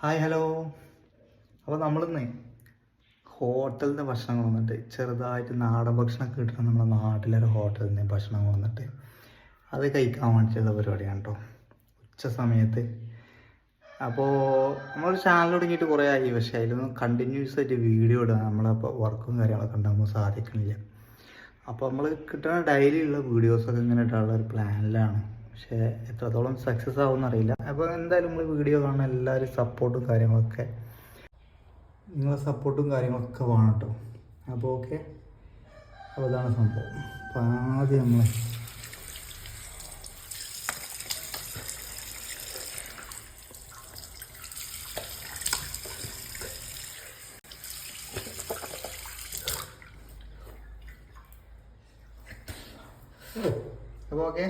Hi hello അപ്പോൾ നമ്മളിന്ന് ഹോട്ടലിൽ ഭക്ഷണം വന്നിട്ട് ചെറുതായിട്ട് നാടൻ ഭക്ഷണം കിട്ടുന്ന നമ്മുടെ നാട്ടിലൊരു ഹോട്ടലിൽ നിന്ന് ഭക്ഷണം വന്നിട്ട്. അത് കഴിക്കാൻ വേണ്ടിയിട്ടുള്ള പരിപാടിയാണ് കേട്ടോ ഉച്ച സമയത്ത്. അപ്പോൾ നമ്മളൊരു ചാനൽ തുടങ്ങിയിട്ട് കുറേ ആയി. പക്ഷേ അതിലൊന്നും കണ്ടിന്യൂസ് ആയിട്ട് വീഡിയോ ഇടുക നമ്മളപ്പോൾ വർക്കും കാര്യങ്ങളൊക്കെ ഉണ്ടാകുമ്പോൾ സാധിക്കണില്ല. അപ്പോൾ നമ്മൾ കിട്ടുന്ന ഡെയിലി ഉള്ള വീഡിയോസൊക്കെ ഇങ്ങനെ ഇട്ടാനുള്ള ഒരു പ്ലാനിലാണ് പക്ഷേ എത്രത്തോളം സക്സസ് ആവുമെന്ന് അറിയില്ല. അപ്പോൾ എന്തായാലും നമ്മൾ വീഡിയോ കാണാൻ എല്ലാവരും സപ്പോർട്ടും കാര്യങ്ങളൊക്കെ നിങ്ങളെ സപ്പോർട്ടും കാര്യങ്ങളൊക്കെ വേണം കേട്ടോ അപ്പോൾ ഓക്കെ അപ്പോൾ അതാണ് സംഭവം. അപ്പോൾ ആദ്യം നമ്മൾ അപ്പോൾ ഓക്കെ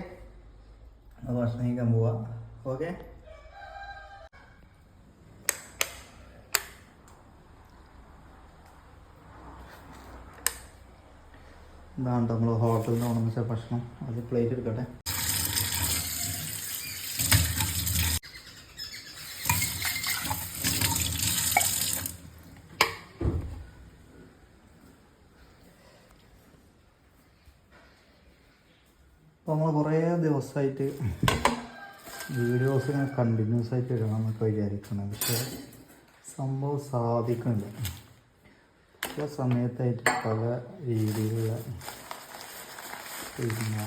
അപ്പോൾ ഭക്ഷണം കഴിക്കാൻ പോവാ ഓക്കെ ഇതാണ് നമ്മൾ ഹോട്ടലിൽ നിന്ന് ഉണമിച്ച ഭക്ഷണം അത് പ്ലേറ്റ് എടുക്കട്ടെ. അപ്പോൾ നമ്മൾ കുറേ ദിവസമായിട്ട് വീഡിയോസ് ഇങ്ങനെ കണ്ടിന്യൂസ് ആയിട്ട് ഇടണം എന്നൊക്കെ വിചാരിക്കുന്നത് പക്ഷേ സംഭവം സാധിക്കുന്നില്ല പല സമയത്തായിട്ട് പല രീതിയിലുള്ള പിന്നെ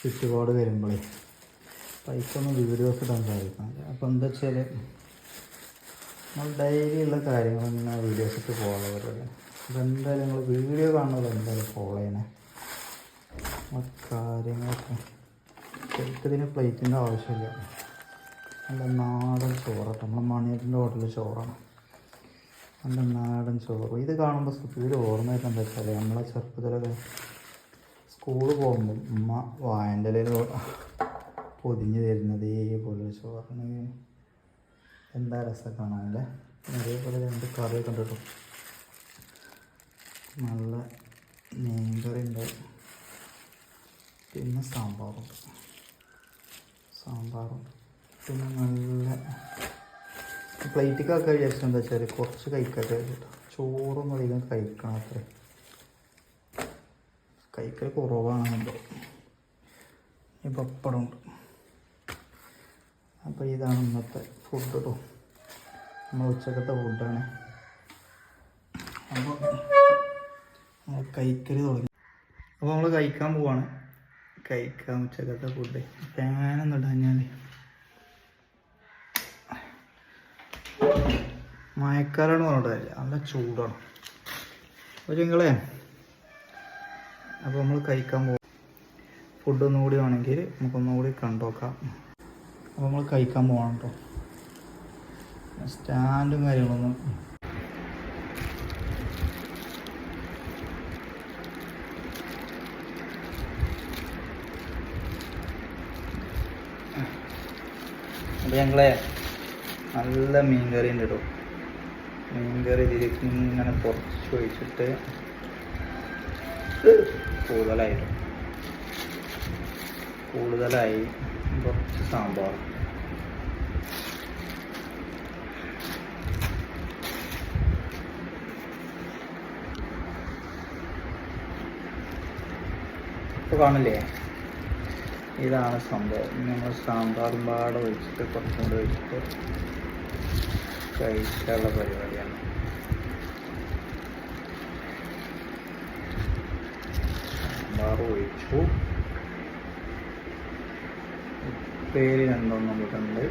ചുറ്റുപാട് വരുമ്പോഴേ പൈസൊന്നും വീഡിയോസ് ഇടാൻ അപ്പോൾ എന്താ വെച്ചാൽ നമ്മൾ ഡെയിലി കാര്യങ്ങൾ ഇങ്ങനെ വീഡിയോസ് ഇട്ട് ഫോളോ ചെയ്യുന്നത് അപ്പോൾ എന്തായാലും നിങ്ങൾ വീഡിയോ കാണുന്നത് എന്തായാലും ഫോളോ ചെയ്യണേ. കാര്യങ്ങളൊക്കെ ശരിക്കതിന് പ്ലേറ്റിന്റെ ആവശ്യമില്ല. നല്ല നാടൻ ചോറാട്ടോ നമ്മളെ മണിയത്തിന്റെ ഹോട്ടലിൽ ചോറാണ്. നല്ല നാടൻ ചോറ്. ഇത് കാണുമ്പോൾ സത്യത്തിൽ ഓർമ്മയൊക്കെ എന്താ വെച്ചാൽ നമ്മളെ ചെറുപ്പത്തിലൊക്കെ സ്കൂളിൽ പോകുമ്പോൾ ഉമ്മ വായന്റെ ഇലയിൽ പൊതിഞ്ഞ് തരുന്നത് ഇതേപോലെ ചോറിന് എന്താ രസം കാണാനല്ലേ അതേപോലെ രണ്ട് കറിയൊക്കെ ഉണ്ട് കേട്ടോ. നല്ല മീൻകറി ഉണ്ട്. പിന്നെ സാമ്പാറുണ്ട് സാമ്പാറുണ്ട് പിന്നെ നല്ല പ്ലേറ്റിക്കൊക്കെ വിചാരിച്ചത് എന്താ വെച്ചാൽ കുറച്ച് കഴിക്കട്ടെ കേട്ടോ ചോറൊന്നും അധികം കഴിക്കണം അത്രേ. കഴിക്കൽ കുറവാണെന്നുണ്ടോ? പപ്പടമുണ്ട് അപ്പോൾ ഇതാണ് ഇന്നത്തെ ഫുഡ് കേട്ടോ നമ്മൾ ഉച്ചക്കത്തെ ഫുഡാണ് അപ്പോൾ നമ്മൾ കഴിക്കൽ തുടങ്ങി. അപ്പോൾ നമ്മൾ കഴിക്കാൻ പോവാണ്. കഴിക്കാം ഉച്ചക്കത്തെ ഫുഡ് ഫാനൊന്നും ഇടാഞ്ഞാൽ മഴക്കാലമാണ് പറഞ്ഞിട്ടില്ല നല്ല ചൂടാണ്. അപ്പോൾ നിങ്ങളെ അപ്പോൾ നമ്മൾ കഴിക്കാൻ പോകും ഫുഡ് ഒന്നും കൂടി വേണമെങ്കിൽ നമുക്കൊന്നുകൂടി കണ്ടോക്കാം അപ്പോൾ നമ്മൾ കഴിക്കാൻ പോകണം കേട്ടോ. സ്റ്റാൻഡും കാര്യങ്ങളൊന്നും. അപ്പോൾ ഞങ്ങളെ നല്ല മീൻകറി ഉണ്ട് കേട്ടോ മീൻകറി ഇതിലേക്ക് ഇങ്ങനെ കുറച്ച് ഒഴിച്ചിട്ട് കൂടുതലായിട്ട് കൂടുതലായി കുറച്ച് സാമ്പാർ. ഇപ്പോൾ കാണില്ലേ? ഇതാണ് സംഭവം. നമ്മൾ സാമ്പാറും പാടെ വെച്ചിട്ട് കുറച്ചും കൂടെ വെച്ചിട്ട് കഴിക്കാനുള്ള പരിപാടിയാണ്. സാമ്പാർ ഒഴിച്ചു. ഉപ്പേരി രണ്ടെണ്ണം നമുക്കുണ്ട്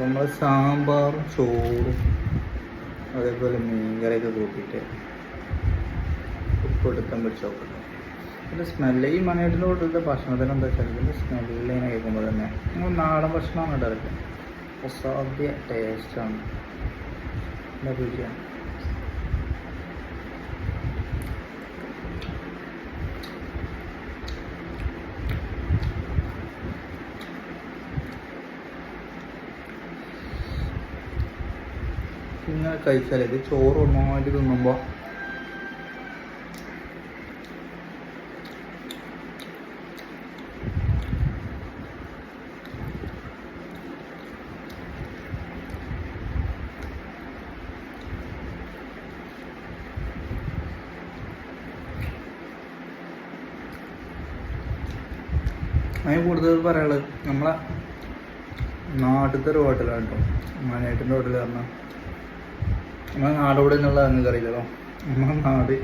നമ്മൾ സാമ്പാറും ചോറും അതേപോലെ മീൻകറിയൊക്കെ കൂട്ടിയിട്ട് ഉപ്പെടുത്താൻ പിടിച്ച് നോക്കണം പിന്നെ സ്മെല്ല് ഈ മണിയേട്ടിന്റെ കൂട്ടത്തിലെ ഭക്ഷണത്തിന് എന്താ വെച്ചാൽ ഇതിന്റെ സ്മെല്ലിനെ കേൾക്കുമ്പോൾ തന്നെ നിങ്ങൾ നാടൻ ഭക്ഷണമാണ് ഇടാറില്ല അസാധ്യ ടേസ്റ്റാണ് നല്ല രുചിയാണ്? ഇങ്ങനെ കഴിച്ചാൽ ഇത് ചോറ് ഒന്നായിട്ട് തിന്നുമ്പോൾ അതിന് കൂടുതൽ പറയാനുള്ളത് നമ്മളെ നാട്ടിലത്തെ ഒരു ഹോട്ടലാണ് കേട്ടോ. മലയാട്ടിന്റെ ഹോട്ടൽ പറഞ്ഞാൽ നമ്മളെ നാടോട് എന്നുള്ളത് നിങ്ങൾക്ക് അറിയില്ലല്ലോ. നമ്മളെ നാട്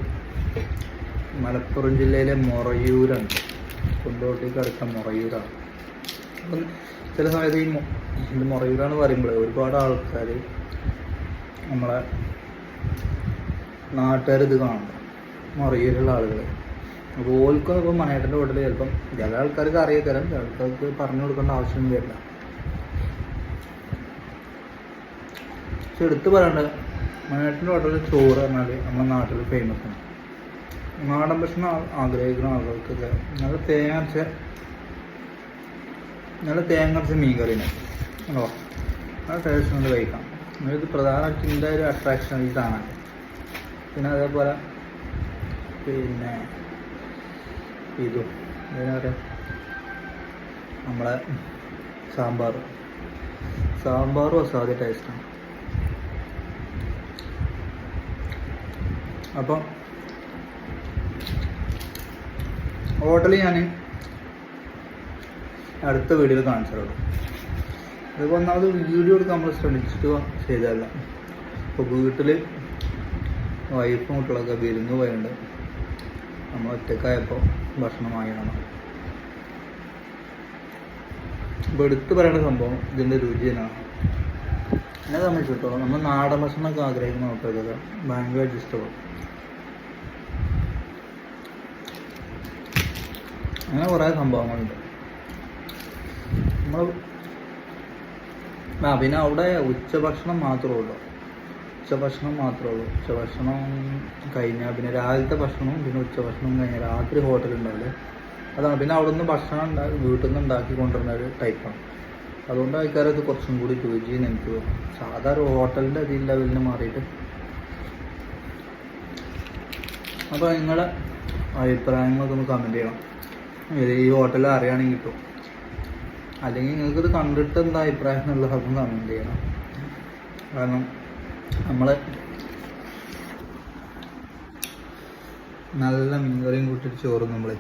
മലപ്പുറം ജില്ലയിലെ മൊറയൂരാണ്. കൊണ്ടോട്ടേക്ക് അടുത്ത മൊറയൂരാണ്. അപ്പം ചില സമയത്ത് ഈ ഇത് മൊറയൂരാന്ന് പറയുമ്പോൾ ഒരുപാട് ആൾക്കാർ നമ്മളെ നാട്ടുകാർ ഇത് കാണും. മൊറയൂരുള്ള ആളുകൾ അപ്പോൾ ഓൽക്കും ഇപ്പോൾ മനേട്ടന്റെ വീട്ടിൽ ചിലപ്പം ചില ആൾക്കാർക്ക് അറിയാത്തരം ചില ആൾക്കാർക്ക് പറഞ്ഞു കൊടുക്കേണ്ട ആവശ്യമൊന്നും വരില്ല. പക്ഷെ എടുത്ത് പറയേണ്ടത് മനേട്ടന്റെ വീട്ടിൽ ചോറ് പറഞ്ഞാൽ നമ്മുടെ നാട്ടിൽ ഫേമസ് ആണ്. നാടൻ ഭക്ഷണം ആഗ്രഹിക്കുന്ന ആളുകൾക്കൊക്കെ നല്ല തേങ്ങ അരച്ച നല്ല തേങ്ങ അരച്ച മീൻ കറിയാണ് ആണോ ആ ടേസ്റ്റ് കൊണ്ട് കഴിക്കാം ഇത് പ്രധാനമായിട്ടും ഇതിന്റെ ഒരു അട്രാക്ഷൻ ഇതാണ് പിന്നെ അതേപോലെ പിന്നെ ഇതും. എന്താ പറയുക നമ്മളെ സാമ്പാർ. സാമ്പാറും അസാധ്യ ടേസ്റ്റാണ് അപ്പം ഹോട്ടലിൽ ഞാൻ അടുത്ത വീഡിയോ കാണിച്ചോളൂ അതിപ്പോൾ ഒന്നാമത് വീഡിയോ എടുക്കാൻ നമ്മൾ ശ്രമിച്ചിട്ട് ചെയ്തതല്ല. ഇപ്പോൾ വീട്ടിൽ വൈഫും കുട്ടികളൊക്കെ വിരുന്ന് പോയുണ്ട് നമ്മൾ ഒറ്റക്കായപ്പോൾ ഭക്ഷണം വാങ്ങണം ഇപ്പോൾ എടുത്ത് പറയുന്ന സംഭവം ഇതിന്റെ തന്നെയാണ് എന്നെ സംബന്ധിച്ചിടത്തോളം നമ്മൾ നാടൻ ഭക്ഷണമൊക്കെ ആഗ്രഹിക്കുന്ന ആൾക്കാർക്കൊക്കെ ഭയങ്കരമായിട്ട് ഇഷ്ടപ്പെടും. അങ്ങനെ കുറേ സംഭവങ്ങളുണ്ട്. നമ്മൾ പിന്നെ അവിടെ ഉച്ചഭക്ഷണം മാത്രമേ ഉള്ളൂ. ഉച്ചഭക്ഷണം മാത്രമേ ഉള്ളൂ. ഉച്ചഭക്ഷണം കഴിഞ്ഞാൽ പിന്നെ രാവിലത്തെ ഭക്ഷണവും പിന്നെ ഉച്ചഭക്ഷണവും കഴിഞ്ഞാൽ രാത്രി ഹോട്ടലുണ്ടാവില്ലേ അതാണ്. പിന്നെ അവിടെ നിന്ന് ഭക്ഷണം ഉണ്ടാക്കി വീട്ടിൽ നിന്ന് ഉണ്ടാക്കി കൊണ്ടുവരുന്ന ഒരു ടൈപ്പാണ് അതുകൊണ്ട് ആൾക്കാരത് കുറച്ചും കൂടി രുചിയെന്ന് എനിക്ക് തോന്നുന്നു. സാധാരണ ഹോട്ടലിന്റെ അതേ ലെവലിന് മാറിയിട്ട്. അപ്പോൾ നിങ്ങളുടെ അഭിപ്രായങ്ങളൊക്കെ ഒന്ന് കമന്റ് ചെയ്യണം. ഈ ഹോട്ടൽ അറിയാണെങ്കിൽ കിട്ടും അല്ലെങ്കിൽ നിങ്ങൾക്കിത് കണ്ടിട്ട് എന്താ അഭിപ്രായം എന്നുള്ളതൊക്കെ കമന്റ് ചെയ്യണം. കാരണം നമ്മൾ നല്ല മീൻകറിയും കൂട്ടിയിട്ട് ചോറും നമ്മൾ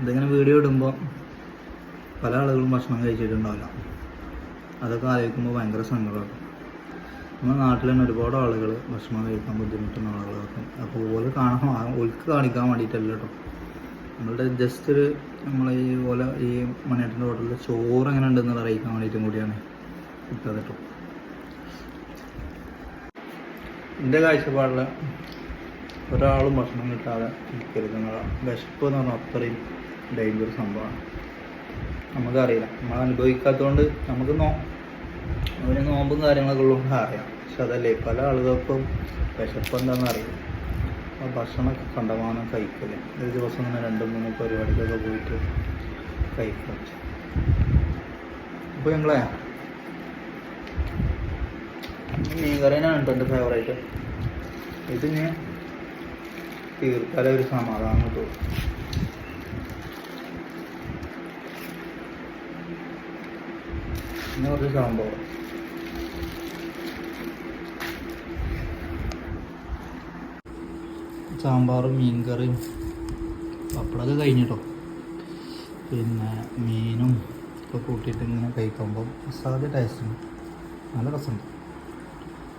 ഇതിങ്ങനെ വീഡിയോ ഇടുമ്പോൾ പല ആളുകളും ഭക്ഷണം കഴിച്ചിട്ടുണ്ടാവില്ല. അതൊക്കെ ആലോചിക്കുമ്പോൾ ഭയങ്കര സങ്കടമാണ് നമ്മുടെ നാട്ടിൽ തന്നെ ഒരുപാട് ആളുകൾ ഭക്ഷണം കഴിക്കാൻ ബുദ്ധിമുട്ടുന്ന ആളുകളൊക്കെ അപ്പോൾ ഓലെ കാണാൻ ഓൽക്ക് കാണിക്കാൻ വേണ്ടിയിട്ടല്ല കേട്ടോ നമ്മളുടെ ജസ്റ്റ് ഒരു നമ്മൾ ഈ പോലെ ഈ മണിയേട്ടന്റെ ഹോട്ടലിൽ ചോറ് എങ്ങനെ ഉണ്ടെന്ന് അറിയിക്കാൻ വേണ്ടിയിട്ടും കൂടിയാണ് ഇട്ടത് കേട്ടോ എന്റെ കാഴ്ചപ്പാടിൽ ഒരാളും ഭക്ഷണം കിട്ടാതെ ഇരിക്കരുത് എന്നുള്ളതാണ് വിശപ്പ് എന്ന് പറഞ്ഞാൽ അത്രയും ഡേഞ്ചർ സംഭവമാണ്. നമുക്കറിയില്ല. നമ്മൾ അനുഭവിക്കാത്തതുകൊണ്ട് നമുക്ക് നോ അവന് നോമ്പും കാര്യങ്ങളൊക്കെ ഉള്ളതുകൊണ്ട് അറിയാം. പക്ഷെ അതല്ലേ പല ആളുകൾക്കും വിശപ്പ് എന്താണെന്ന് അറിയില്ല. ആ ഭക്ഷണമൊക്കെ കണ്ടമാനം കഴിക്കൽ. ഒരു ദിവസം ഇങ്ങനെ രണ്ട് മൂന്ന് പരിപാടിക്കൊക്കെ പോയിട്ട് കഴിക്കും. അപ്പോൾ ഞങ്ങളെ മീൻകറിനാണ് കേട്ടോ എന്റെ ഫേവറേറ്റ് ഇത് ഞാൻ ഒരു സമാധാനം കിട്ടും പിന്നെ കുറച്ച് സാമ്പാർ സാമ്പാറും മീൻകറിയും പപ്പടമൊക്കെ കഴിഞ്ഞിട്ടോ? പിന്നെ മീനും ഒക്കെ കൂട്ടിയിട്ട് ഇങ്ങനെ കഴിക്കുമ്പോൾ അസാധ്യ ടേസ്റ്റ് നല്ല രസമുണ്ട്.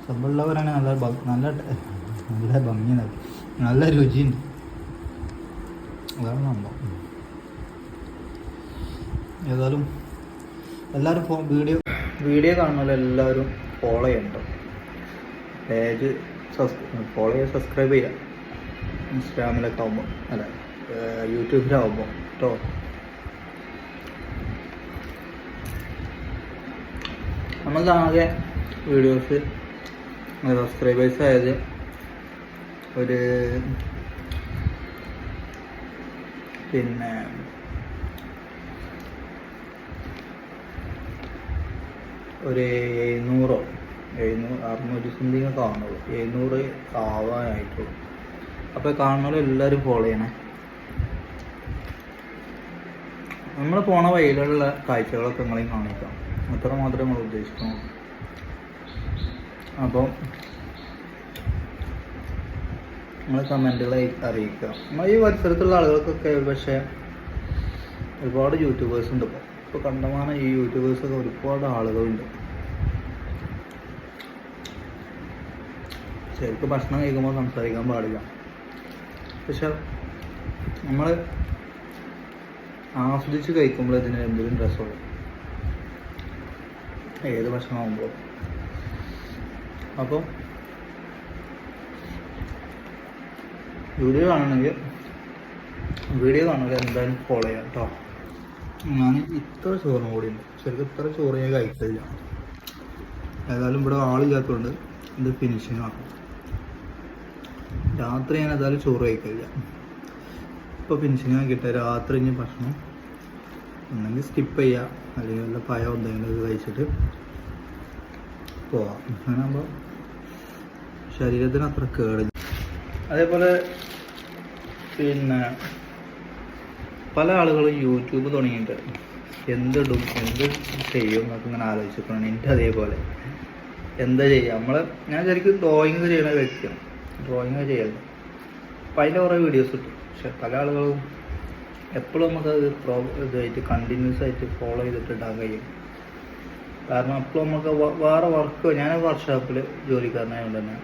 സംഭവമുള്ളവരാണ് നല്ല നല്ല നല്ല ഭംഗി നല്ല രുചിയുണ്ട്. അതാണ് സംഭവം. ഏതായാലും എല്ലാവരും ഫോ വീഡിയോ വീഡിയോ കാണുന്നല്ലോ എല്ലാവരും ഫോളോ ചെയ്യണം പേജ് ഫോളോ ചെയ്യാൻ സബ്സ്ക്രൈബ് ചെയ്യുക ഇൻസ്റ്റാഗ്രാമിലൊക്കെ ആകുമ്പോൾ അല്ല യൂട്യൂബിലാവുമ്പോൾ കേട്ടോ ആകെ വീഡിയോസ് സബ്സ്ക്രൈബേഴ്സ് ആയത് ഒരു പിന്നെ ഒരു എഴുന്നൂറോ എഴുന്നൂറ് അറുന്നൂറ്റി സംതിങ് ആവുന്നുള്ളൂ. എഴുന്നൂറ് ആവാനായിട്ടുള്ളൂ. അപ്പോൾ കാണുന്നവരെ എല്ലാവരും ഫോളോ ചെയ്യണേ. നമ്മൾ പോണ വഴിയിലുള്ള കാഴ്ചകളൊക്കെ നിങ്ങളെയും കാണിക്കാം. അത്ര മാത്രമേ നമ്മൾ ഉദ്ദേശിക്കുന്നുള്ളൂ അപ്പോൾ നിങ്ങൾ കമന്റുകൾ അറിയിക്കുക. നമ്മൾ ഈ പരിസരത്തുള്ള ആളുകൾക്കൊക്കെ പക്ഷേ ഒരുപാട് യൂട്യൂബേഴ്സ് ഉണ്ട്. ഇപ്പോൾ ഇപ്പോൾ കണ്ടമാനം ഈ യൂട്യൂബേഴ്സൊക്കെ ഒരുപാട് ആളുകളുണ്ട്. ശരിക്കും ഭക്ഷണം കഴിക്കുമ്പോൾ സംസാരിക്കാൻ പാടില്ല. പക്ഷെ നമ്മൾ ആസ്വദിച്ച് കഴിക്കുമ്പോൾ ഇതിന് എന്തെങ്കിലും രസമുള്ളൂ ഏത് ഭക്ഷണമാകുമ്പോൾ അപ്പം വീഡിയോ കാണണമെങ്കിൽ വീഡിയോ കാണുക എന്തായാലും ഫോളോ ചെയ്യാം കേട്ടോ ഞാൻ ഇത്ര ചോറും കൂടി ഉണ്ട്. ശരിക്കും ഇത്ര ചോറ് ഞാൻ കഴിക്കില്ല ഏതായാലും ഇവിടെ ആളില്ലാത്തതുകൊണ്ട് ഇത് ഫിനിഷിങ് ആക്കും രാത്രി ഞാൻ ഏതായാലും ചോറ് കഴിക്കില്ല ഇപ്പോൾ ഫിനിഷിങ് ആക്കിയിട്ട് രാത്രി ഇനി ഭക്ഷണം ഒന്നെങ്കിൽ സ്കിപ്പ് ചെയ്യുക അല്ലെങ്കിൽ വല്ല പഴം എന്തെങ്കിലും കഴിച്ചിട്ട് പോവാം. അങ്ങനെ ആകുമ്പോൾ ശരീരത്തിന് അത്ര കേടില്ല. അതേപോലെ പിന്നെ പല ആളുകളും യൂട്യൂബ് തുടങ്ങിയിട്ട് എന്തിടും എന്ത് ചെയ്യും എന്നൊക്കെ ഇങ്ങനെ ആലോചിച്ചിട്ടാണ് എന്റെ അതേപോലെ എന്താ ചെയ്യുക? നമ്മൾ ഞാൻ ശരിക്കും ഡ്രോയിങ് ചെയ്യണ വ്യക്തിയാണ്. ഡ്രോയിങ് ചെയ്യുന്നത് അപ്പം അതിന്റെ കുറേ വീഡിയോസ് കിട്ടും പക്ഷെ പല ആളുകളും എപ്പോഴും നമുക്ക് അത് പ്രോ ഇതായിട്ട് കണ്ടിന്യൂസ് ആയിട്ട് ഫോളോ ചെയ്തിട്ട് ഇടാൻ കഴിയും. കാരണം അപ്പോൾ നമുക്ക് വേറെ വർക്ക് ഞാൻ വർക്ക്ഷോപ്പിൽ ജോലിക്കാരനായതുകൊണ്ട് തന്നെ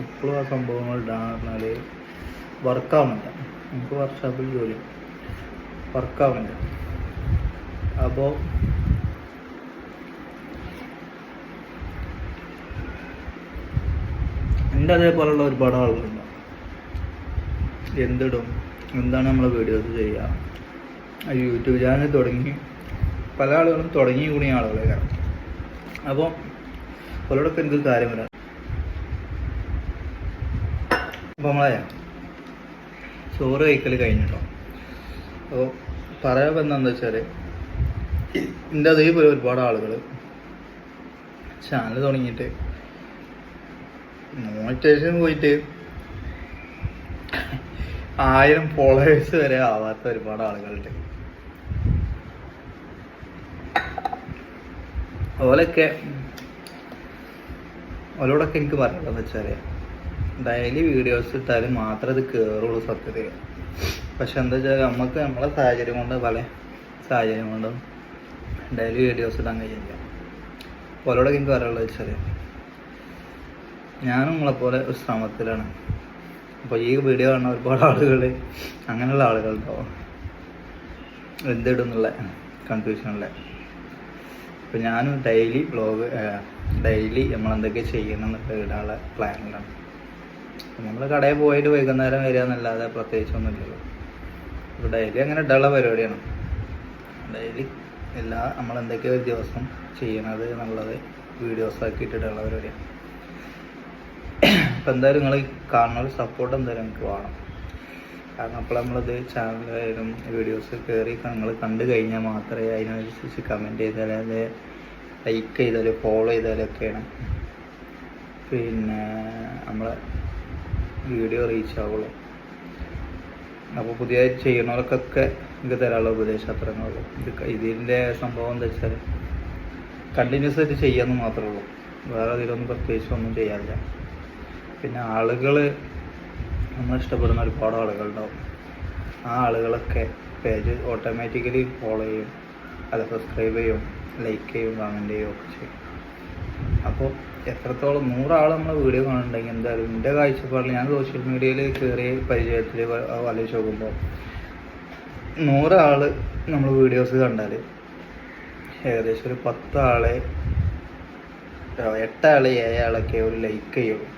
ഇപ്പോഴും ആ സംഭവങ്ങൾ പറഞ്ഞാൽ വർക്കാവുന്നില്ല നമുക്ക് വർക്ക്ഷോപ്പിൽ ജോലി വർക്കാവുന്നില്ല അപ്പോൾ എന്റെ അതേപോലുള്ള ഒരുപാട് ആളുകളുണ്ട്. എന്തിടും എന്താണ് നമ്മൾ വീഡിയോസ് ചെയ്യുക യൂട്യൂബ് ചാനൽ തുടങ്ങി പല ആളുകളും തുടങ്ങി കൂടിയ ആളുകളെ അപ്പോൾ ഒരോടൊപ്പം എനിക്ക് കാര്യം വരാം അപ്പോൾ നമ്മളെ ചോറ് കഴിക്കൽ കഴിഞ്ഞിട്ടോ? അപ്പോൾ പറയാൻ എന്താണെന്ന് വെച്ചാൽ എന്റെ അതേപോലെ ഒരുപാട് ആളുകൾ ചാനൽ തുടങ്ങിയിട്ട് മോണിറ്റേഷൻ പോയിട്ട് ആയിരം ഫോളോവേഴ്സ് വരെ ആവാത്ത ഒരുപാട് ആളുകളുണ്ട്. അതുപോലൊക്കെ അവരോടൊക്കെ എനിക്ക് പറയാനുള്ളത് വെച്ചാൽ ഡെയിലി വീഡിയോസ് ഇട്ടാൽ മാത്രം ഇത് കയറുള്ളൂ സത്യത്തിൽ പക്ഷെ എന്താ വെച്ചാൽ നമുക്ക് നമ്മളെ സാഹചര്യം കൊണ്ട് പല സാഹചര്യം കൊണ്ടും ഡെയിലി വീഡിയോസ് ഇടാൻ കഴിയില്ല. അവരോടൊക്കെ എനിക്ക് പറയാനുള്ളത് വെച്ചാൽ ഞാനും നിങ്ങളെപ്പോലെ ഒരു ശ്രമത്തിലാണ്. അപ്പോൾ ഈ വീഡിയോ കാണുന്ന ഒരുപാട് ആളുകൾ അങ്ങനെയുള്ള ആളുകളുണ്ടാവും. എന്തിടുന്നുള്ള കൺഫ്യൂഷനുള്ള അപ്പോൾ ഞാനും ഡെയിലി ബ്ലോഗ് ഡെയിലി നമ്മൾ എന്തൊക്കെ ചെയ്യണം എന്നൊക്കെ ഇടാനുള്ള പ്ലാനിലാണ് നമ്മൾ കടയിൽ പോയിട്ട് വൈകുന്നേരം വരിക എന്നല്ലാതെ പ്രത്യേകിച്ചൊന്നുമില്ലല്ലോ. അപ്പോൾ ഡെയിലി അങ്ങനെ ഇടാനുള്ള പരിപാടിയാണ്. ഡെയിലി എല്ലാ നമ്മൾ എന്തൊക്കെ ഒരു ദിവസം ചെയ്യണത് എന്നുള്ളത് വീഡിയോസ് ആക്കിയിട്ട് ഇടാനുള്ള പരിപാടിയാണ്. അപ്പോൾ എന്തായാലും നിങ്ങൾ കാണുന്ന സപ്പോർട്ട് എന്തായാലും എനിക്ക് വേണം. കാരണം അപ്പോൾ നമ്മളത് ചാനലായാലും വീഡിയോസ് കയറി നിങ്ങൾ കണ്ടു കഴിഞ്ഞാൽ മാത്രമേ അതിനനുസരിച്ച് കമന്റ് ചെയ്താലും അത് ലൈക്ക് ചെയ്താൽ ഫോളോ ചെയ്താലൊക്കെയാണ് പിന്നെ നമ്മളെ വീഡിയോ റീച്ച് ആവുള്ളൂ. അപ്പോൾ പുതിയതായി ചെയ്യണവർക്കൊക്കെ എനിക്ക് തരാനുള്ള ഉപദേശം അത്രേ ഉള്ളൂ. ഇത് ഇതിന്റെ സംഭവം എന്താ വെച്ചാൽ കണ്ടിന്യൂസ് ആയിട്ട് ചെയ്യാമെന്ന് മാത്രമേ ഉള്ളൂ. വേറെ അതിലൊന്നും പ്രത്യേകിച്ച് ഒന്നും ചെയ്യാറില്ല. പിന്നെ ആളുകൾ നമ്മൾ ഇഷ്ടപ്പെടുന്ന ഒരുപാട് ആളുകളുണ്ടാവും. ആ ആളുകളൊക്കെ പേജ് ഓട്ടോമാറ്റിക്കലി ഫോളോ ചെയ്യും. അത് സബ്സ്ക്രൈബ് ചെയ്യും ലൈക്ക് ചെയ്യും കമന്റ് ചെയ്യും ഒക്കെ ചെയ്യും. അപ്പോൾ എത്രത്തോളം നൂറാൾ നമ്മൾ വീഡിയോ കാണുന്നുണ്ടെങ്കിൽ എന്തായാലും എന്റെ കാഴ്ചപ്പാടിൽ ഞാൻ സോഷ്യൽ മീഡിയയിൽ കയറിയ പരിചയത്തിൽ ആലോചിച്ച് നോക്കുമ്പോൾ നൂറാൾ നമ്മൾ വീഡിയോസ് കണ്ടാൽ ഏകദേശം ഒരു പത്താളെ എട്ടാൾ ഏഴാളൊക്കെ ഒരു ലൈക്ക് ചെയ്യുള്ളൂ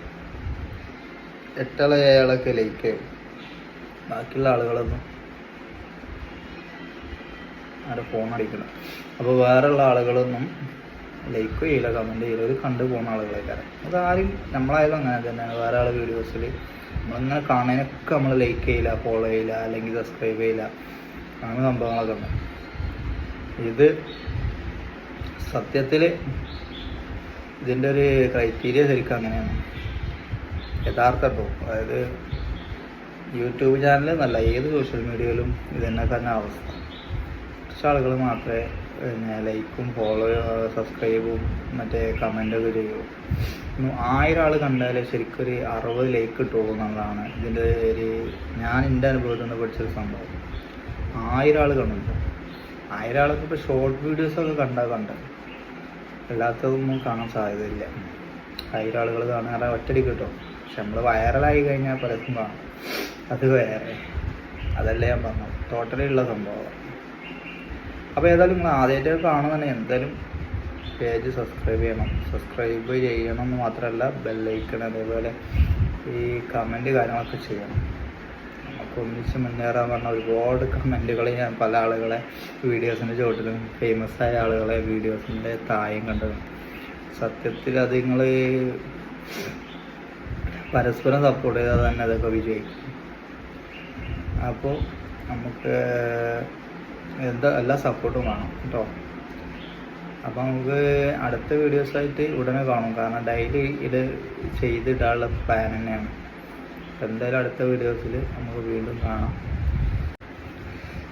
എട്ടാൾ അയാളൊക്കെ ലൈക്ക് ബാക്കിയുള്ള ആളുകളൊന്നും ആരെ ഫോൺ അടിക്കണം അപ്പോൾ വേറെയുള്ള ആളുകളൊന്നും ലൈക്ക് ചെയ്യില്ല കമന്റ് ചെയ്യില്ല. ഒരു കണ്ടു പോകുന്ന ആളുകളേക്കാരം. അതാരും നമ്മളായാലും അങ്ങനെ തന്നെയാണ്. വേറെ ആൾ വീഡിയോസിൽ നമ്മളിങ്ങനെ കാണാനൊക്കെ നമ്മൾ ലൈക്ക് ചെയ്യില്ല ഫോളോ ചെയ്യില്ല അല്ലെങ്കിൽ സബ്സ്ക്രൈബ് ചെയ്യില്ല. അങ്ങനെ സംഭവങ്ങളൊക്കെ ഉണ്ട്. ഇത് സത്യത്തിൽ ഇതിന്റെ ഒരു ക്രൈറ്റീരിയ ശരിക്കും അങ്ങനെയാണ്. യഥാർത്ഥ കേട്ടോ അതായത് യൂട്യൂബ് ചാനൽ എന്നല്ല ഏത് സോഷ്യൽ മീഡിയയിലും ഇത് തന്നെ അവസ്ഥ. കുറച്ച് ആളുകൾ മാത്രമേ പിന്നെ ലൈക്കും ഫോളോ സബ്സ്ക്രൈബും മറ്റേ കമന്റൊക്കെ ചെയ്യൂ. ഇന്ന് ആയിരം ആൾ കണ്ടാൽ ശരിക്കും ഒരു അറുപത് ലൈക്ക് കിട്ടുള്ളൂ എന്നുള്ളതാണ് ഇതിന്റെ ഒരു ഞാൻ എന്റെ അനുഭവത്തിൽ നിന്ന് പഠിച്ചൊരു സംഭവം. ആയിരം ആൾ കണ്ടിട്ടുണ്ട്. ആയിരം ആൾക്ക് ഇപ്പോൾ ഷോർട്ട് വീഡിയോസൊക്കെ കണ്ടാൽ കണ്ടത്. അല്ലാത്തതൊന്നും കാണാൻ സാധ്യതയില്ല. ആയിരം ആളുകൾ കാണാൻ ഒറ്റടി കിട്ടും. പക്ഷെ നമ്മൾ വൈറലായി കഴിഞ്ഞാൽ പലർക്കും കാണും അത് വേറെ. അതല്ലേ ഞാൻ പറഞ്ഞു. ടോട്ടലി ഉള്ള സംഭവം. അപ്പോൾ ഏതായാലും നിങ്ങൾ ആദ്യമായിട്ട് കാണുന്നുണ്ടെങ്കിൽ എന്തായാലും പേജ് സബ്സ്ക്രൈബ് ചെയ്യണം. സബ്സ്ക്രൈബ് ചെയ്യണം എന്ന് മാത്രമല്ല ബെല്ലൈക്കൺ അതേപോലെ ഈ കമന്റ് കാര്യങ്ങളൊക്കെ ചെയ്യണം. നമുക്ക് ഒന്നിച്ച് മുന്നേറാൻ പറഞ്ഞ ഒരുപാട് കമന്റുകൾ ഞാൻ പല ആളുകളെ വീഡിയോസിന്റെ ചുവട്ടിലും ഫേമസ് ആയ ആളുകളെ വീഡിയോസിന്റെ തായം കണ്ടത് സത്യത്തിൽ അത് നിങ്ങൾ പരസ്പരം സപ്പോർട്ട് ചെയ്താൽ തന്നെ അതൊക്കെ വിജയിക്കും. അപ്പോൾ നമുക്ക് എന്താ എല്ലാ സപ്പോർട്ടും വേണം കേട്ടോ. അപ്പോൾ നമുക്ക് അടുത്ത വീഡിയോസായിട്ട് ഉടനെ കാണും. കാരണം ഡെയിലി ഇത് ചെയ്തിടാനുള്ള പ്ലാൻ തന്നെയാണ്. എന്തായാലും അടുത്ത വീഡിയോസിൽ നമുക്ക് വീണ്ടും കാണാം.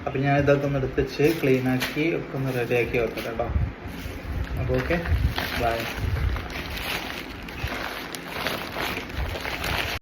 അപ്പം ഞാൻ ഇതൊക്കെ ഒന്ന് എടുത്ത് വെച്ച് ക്ലീനാക്കി ഒക്കെ ഒന്ന് റെഡിയാക്കി വെക്കട്ടെ കേട്ടോ. അപ്പോൾ ഓക്കെ ബൈ